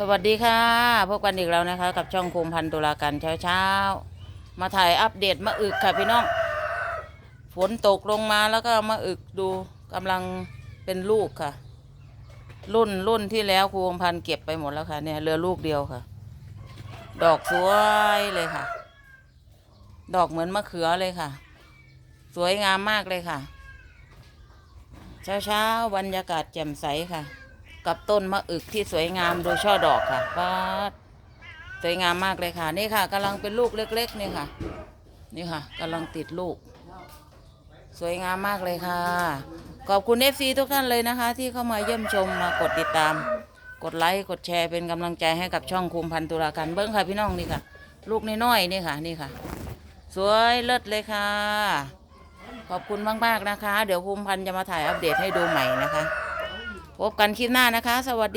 สวัสดีค่ะ พบกันอีกแล้วนะคะ กับช่องคุมพันตุลาการเช้าเช้ามาถ่ายอัปเดตมะอึกค่ะพี่น้อง ฝนตกลงมาแล้วก็มะอึกดูกำลังเป็นลูกค่ะ รุ่นรุ่นที่แล้วครูคมพันเก็บไปหมดแล้วค่ะเนี่ยเหลือลูกเดียวค่ะ ดอกสวยเลยค่ะ ดอกเหมือนมะเขือเลยค่ะ สวยงามมากเลยค่ะ เช้าเช้าบรรยากาศแจ่มใสค่ะ กับต้นมะอึกที่สวยงามโดยช่อดอกค่ะป้าสวยงามมากเลยค่ะนี่ค่ะกำลังเป็นลูกเล็กๆนี่ค่ะ นี่ค่ะกำลังติดลูก สวยงามมากเลยค่ะ ขอบคุณเอฟซีทุกท่านเลยนะคะ ที่เข้ามาเยี่ยมชมมากดติดตาม กดไลค์กดแชร์เป็นกำลังใจให้กับช่องคุมพันตุลาการเบิ้งค่ะพี่น้องนี่ค่ะ ลูกน้อยๆนี่ค่ะนี่ค่ะ สวยเลิศเลยค่ะ ขอบคุณมากๆนะคะ เดี๋ยวคุมพันธุ์จะมาถ่ายอัปเดตให้ดูใหม่นะคะ พบกันคลิปหน้านะคะ สวัสดี